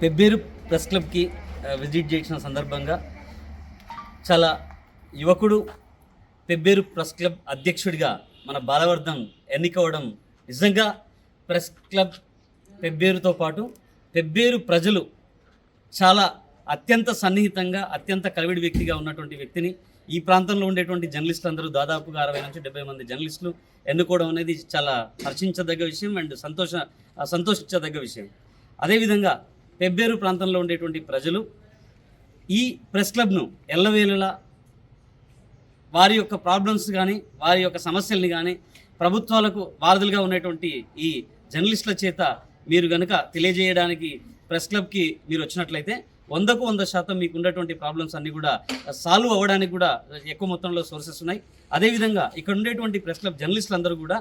Pebbair press క్లబ్కి visit చేసిన సందర్భంగా చాలా యువకుడు పెబ్బేరు ప్రెస్ క్లబ్ అధ్యక్షుడిగా మన బాలవర్ధన్ ఎన్నికవడం నిజంగా ప్రెస్ క్లబ్ పెబ్బేరుతో పాటు పెబ్బేరు ప్రజలు చాలా అత్యంత సన్నిహితంగా అత్యంత కలివిడి వ్యక్తిగా ఉన్నటువంటి వ్యక్తిని ఈ ప్రాంతంలో ఉండేటువంటి జర్నలిస్టులు అందరూ దాదాపుగా అరవై నుంచి డెబ్బై మంది జర్నలిస్టులు ఎన్నుకోవడం అనేది చాలా హర్షించదగ్గ విషయం అండ్ సంతోష సంతోషించదగ్గ విషయం. అదేవిధంగా పెబ్బేరు ప్రాంతంలో ఉండేటువంటి ప్రజలు ఈ ప్రెస్ క్లబ్ను ఎల్లవేళలా వారి యొక్క ప్రాబ్లమ్స్ కానీ వారి యొక్క సమస్యల్ని కానీ ప్రభుత్వాలకు వారధులుగా ఉన్నటువంటి ఈ జర్నలిస్టుల చేత మీరు కనుక తెలియజేయడానికి ప్రెస్ క్లబ్కి మీరు వచ్చినట్లయితే వందకు వంద శాతం మీకు ఉన్నటువంటి ప్రాబ్లమ్స్ అన్నీ కూడా సాల్వ్ అవ్వడానికి కూడా ఎక్కువ మొత్తంలో సోర్సెస్ ఉన్నాయి. అదేవిధంగా ఇక్కడ ఉండేటువంటి ప్రెస్ క్లబ్ జర్నలిస్టులందరూ కూడా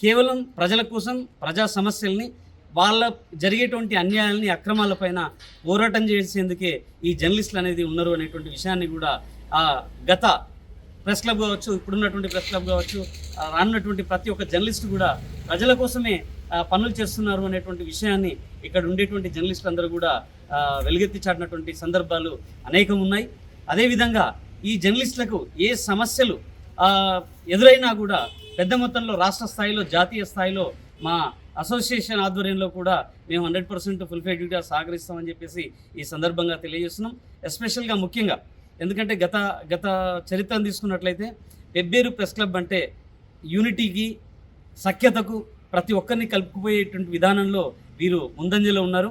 కేవలం ప్రజల కోసం ప్రజా సమస్యల్ని వాళ్ళ జరిగేటువంటి అన్యాయాలని అక్రమాలపైన పోరాటం చేసేందుకే ఈ జర్నలిస్టులు అనేది ఉన్నారు అనేటువంటి విషయాన్ని కూడా ఆ గత ప్రెస్ క్లబ్ కావచ్చు ఇప్పుడున్నటువంటి ప్రెస్ క్లబ్ కావచ్చు రానున్నటువంటి ప్రతి ఒక్క జర్నలిస్ట్ కూడా ప్రజల కోసమే పనులు చేస్తున్నారు అనేటువంటి విషయాన్ని ఇక్కడ ఉండేటువంటి జర్నలిస్టులు అందరూ కూడా వెలుగెత్తి చాటినటువంటి సందర్భాలు అనేకం ఉన్నాయి. అదేవిధంగా ఈ జర్నలిస్టులకు ఏ సమస్యలు ఎదురైనా కూడా పెద్ద మొత్తంలో రాష్ట్ర స్థాయిలో జాతీయ స్థాయిలో మా అసోసియేషన్ ఆధ్వర్యంలో కూడా మేము హండ్రెడ్ పర్సెంట్ ఫుల్ఫిల్డ్గా సహకరిస్తామని చెప్పేసి ఈ సందర్భంగా తెలియజేస్తున్నాం. ఎస్పెషల్గా ముఖ్యంగా ఎందుకంటే గత గత చరిత్రను తీసుకున్నట్లయితే పెబ్బేరు ప్రెస్ క్లబ్ అంటే యూనిటీకి సఖ్యతకు ప్రతి ఒక్కరిని కలుపుకుపోయేటువంటి విధానంలో వీరు ముందంజలో ఉన్నారు.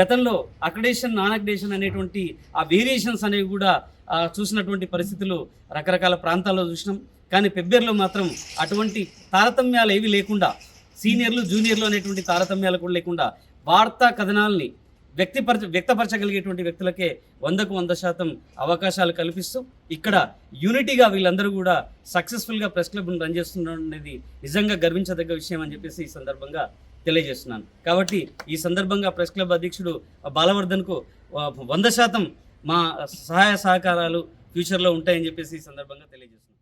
గతంలో అక్రిడేషన్ నాన్ అక్రిడేషన్ అనేటువంటి ఆ వేరియేషన్స్ అనేవి కూడా చూసినటువంటి పరిస్థితులు రకరకాల ప్రాంతాల్లో చూసినాం. కానీ పెబ్బేర్లో మాత్రం అటువంటి తారతమ్యాలు ఏవి లేకుండా సీనియర్లు జూనియర్లు అనేటువంటి తారతమ్యాలు కూడా లేకుండా వార్తా కథనాల్ని వ్యక్తిపరచ వ్యక్తపరచగలిగేటువంటి వ్యక్తులకే వందకు వంద శాతం అవకాశాలు కల్పిస్తూ ఇక్కడ యూనిటీగా వీళ్ళందరూ కూడా సక్సెస్ఫుల్గా ప్రెస్ క్లబ్ను రన్ చేస్తుండడం అనేది నిజంగా గర్వించదగ్గ విషయం అని చెప్పేసి ఈ సందర్భంగా తెలియజేస్తున్నాను. కాబట్టి ఈ సందర్భంగా ప్రెస్ క్లబ్ అధ్యక్షుడు బాలవర్ధన్కు వంద శాతం మా సహాయ సహకారాలు ఫ్యూచర్లో ఉంటాయని చెప్పేసి ఈ సందర్భంగా తెలియజేస్తున్నాను.